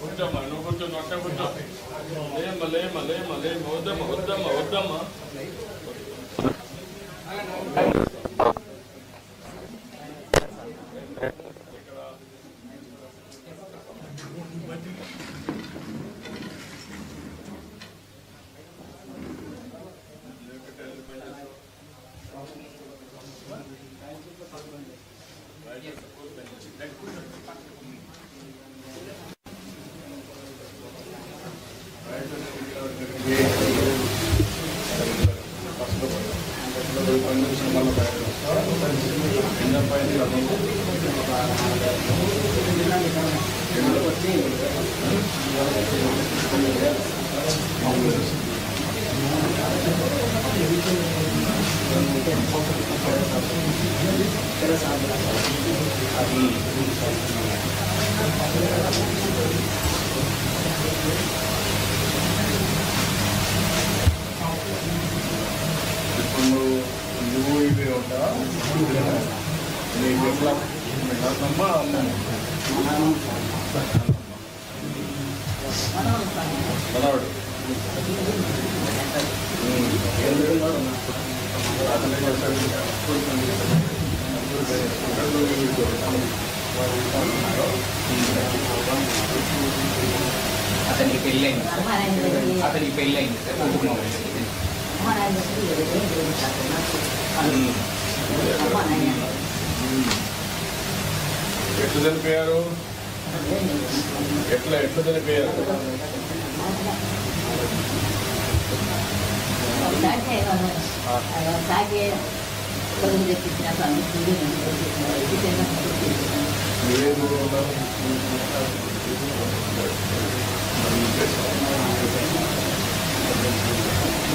కూర్చోమ్మా నువ్వు కూర్చో నువ్వు కూర్చో లేమ్మా లేమ్మా లేమ్మా లేమ్మా వద్దమ్మా ఇప్పుడు నువ్వు నువ్వు ఇవి ఉంటా నీకు ఎట్లా మీ నాన్నమ్మ అమ్మమ్మ మనవాడు. అతనికి పెళ్ళైంది అతనికి పెళ్ళైంది సార్ కుటుంబం ఎట్లా చనిపోయారు ఎట్లా ఎట్లా చనిపోయారు మీరేదో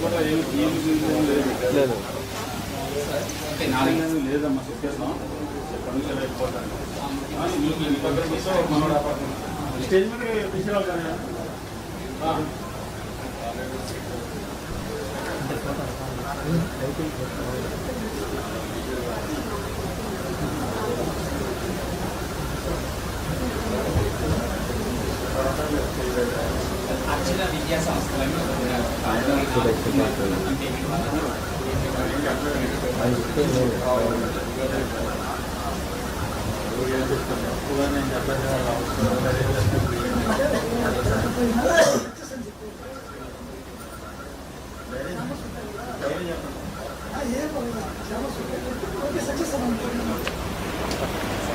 కూడా లేదు. లేదు లేదమ్మా చెప్పేస్తాం పర్మిషన్ మనోడు స్టేజ్ మీద తీసుకురావాలి కదా ఆ. అక్షర విద్యా సంస్థలను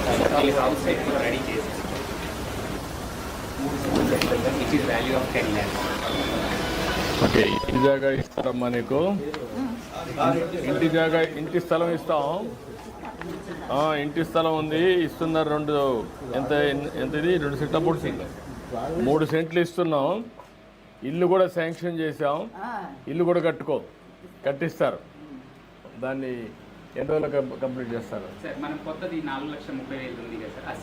అంటే ఈ హౌస్ సైట్ రెడీ చేసి it is value of ten lakhs okay ఇంటి జాగా ఇస్తారమ్మా నీకు. ఇంటి జాగా ఇంటి స్థలం ఇస్తాం. ఆ, ఇంటి స్థలం ఉంది ఇస్తున్నారు రెండు. ఎంత ఎంత ఇది? రెండు సెంట్ల మూడు సెంట్లు. మూడు సెంట్లు ఇస్తున్నాం. ఇల్లు కూడా శాంక్షన్ చేసాం ఇల్లు కూడా కట్టుకో కట్టిస్తారు. దాన్ని ఎన్ని రోజులు కంప్లీట్ చేస్తారు? సార్ మన కొత్తది నాలుగు లక్షల ముప్పై వేలు ఉంది కదా సార్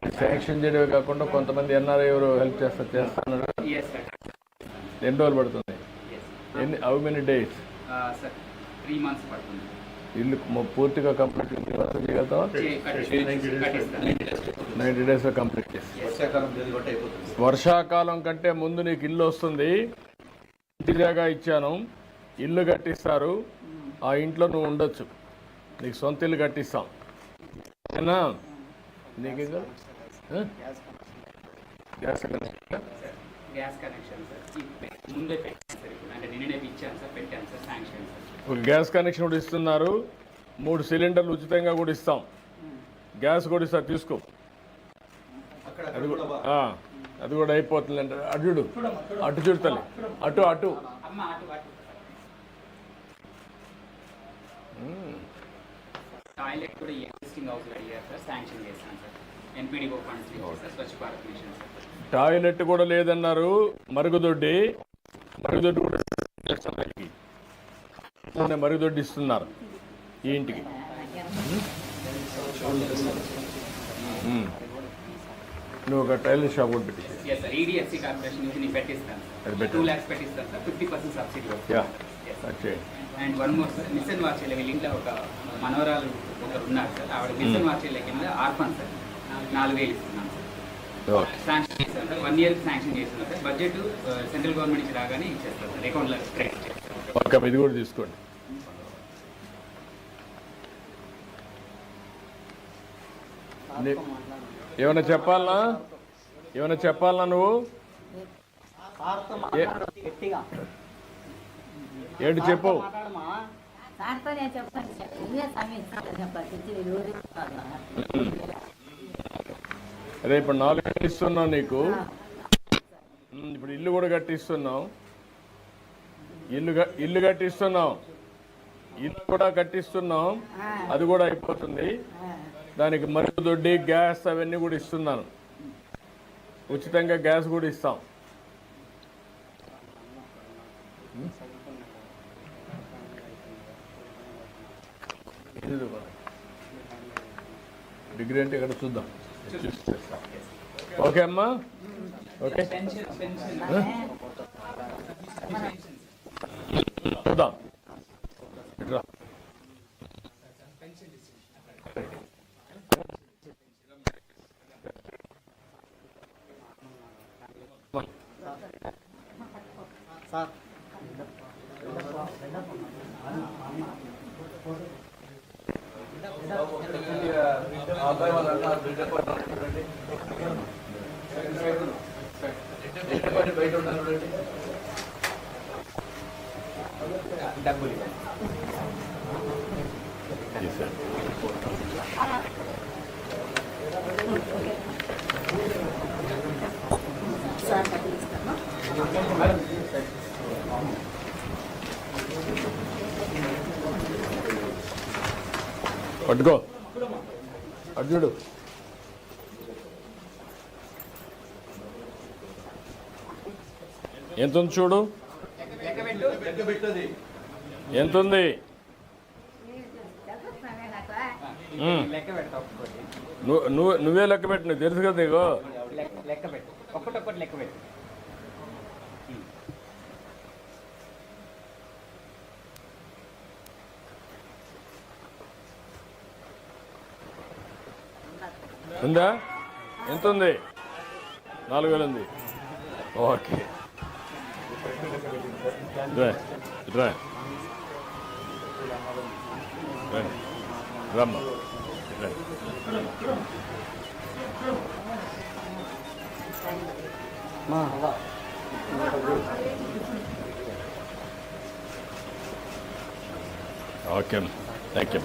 ఆ శాంక్షన్ చేయడమే కాకుండా కొంతమంది ఎన్ఆర్ఐ ఎవరు హెల్ప్ చేస్తారు చేస్తున్నారు. ఎన్ని రోజులు పడుతుంది? ఎన్ని how many days sir three months పడుతుంది. ఇల్లు పూర్తిగా కంప్లీట్ చేయగలుగుతావా? చే- కట్టిస్తాం. కట్టిస్తాం. నైంటీ డేస్లో కంప్లీట్ చేసి. వర్షాకాలం కంటే ముందు నీకు ఇల్లు వస్తుంది. ఇంటి జాగా ఇచ్చాను. ఇల్లు కట్టిస్తారు. ఆ ఇంట్లో నువ్వు ఉండొచ్చు. నీకు సొంత ఇల్లు కట్టిస్తాం. ఓకేనా నీకు? Gas connection? Gas connection sir. ఈ ముందే పెట్టాను సార్ ఇప్పుడు. అంటే నిన్ననే ఇచ్చాను సార్ పెట్టాను సార్ శాంక్షన్ సార్. ఒక గ్యాస్ కనెక్షన్ కూడా ఇస్తున్నారు. మూడు సిలిండర్లు ఉచితంగా కూడా ఇస్తాం. గ్యాస్ కూడా ఇస్తారు తీసుకో. అక్కడ అది. అది కూడా అయిపోతుంది అంటే అటు చూడు అటు చూడతలే అటు అటు అమ్మ అటు అటు టాయిలెట్ కూడా హౌస్ అడిగారు సార్. శాంక్షన్ చేశాను sir NPDO funds sir Swachh Bharat mission sir. Toilet కూడా లేదన్నారు. మరుగుదొడ్డి మరుగుదొడ్డి కూడా మరుగుదొడ్డి ఇస్తున్నారు ఈ ఇంటికి. ఉమ్. నువ్వు ఒక టైలర్ షాప్ కూడా పెట్టి. నేను పెట్టిస్తాను. టూ ల్యాక్స్ పెట్టిస్తాను sir. Fifty percent subsidy. Okay and one more sir mission వీళ్ళ ఇంట్లో ఒక మనవరాలు ఒకరు ఉన్నారు సార్ ఆవిడ మిషన్ వార్చెల్ కింద ఆర్ఫన్ సార్ నాలుగు వేలు ఇస్తున్నాను సార్ ఓకే శాంక్షన్ చేశాను సార్ వన్ ఇయర్ శాంక్షన్ చేస్తున్నాను సార్ బడ్జెట్ సెంట్రల్ గవర్నమెంట్ నుంచి రాగానే ఇచ్చేస్తారు సార్ అకౌంట్లో క్రెడిట్ చేస్తారు ఓకే ఇది కూడా తీసుకోండి. ఏమైనా చెప్పాలనా? ఏమైనా చెప్పాలనా నువ్వు? ఏంటి చెప్పు. అదే ఇప్పుడు నాలుగు ఇస్తున్నావు నీకు. ఇప్పుడు ఇల్లు కూడా కట్టిస్తున్నావు. ఇల్లు ఇల్లు కట్టిస్తున్నావు. ఇల్లు కూడా కట్టిస్తున్నాం అది కూడా అయిపోతుంది. దానికి మరుగుదొడ్డి గ్యాస్ అవన్నీ కూడా ఇస్తున్నాను. ఉచితంగా గ్యాస్ కూడా ఇస్తాం. డిగ్రీ అంటే ఇక్కడ చూద్దాం. ఓకే అమ్మా? ఓకే. చూద్దాం. ఇట్రా. అబ్బాయి బయట ఉన్నారు డబ్బులు ఇవ్వండి. చేశాను. పట్టుకో. అటు చూడు. ఎంత ఉంది చూడు? లెక్క ఎంత ఉంది నువ్వే లెక్క పెట్టు నీకు తెలుసు కదా నీకు. లెక్క పెట్టు. ఒక్కటొక్కటి లెక్క పెట్టు. ఉందా? ఎంత ఉంది నాలుగు వేలు ఉంది. ఓకే. రమ్మ. Okay thank you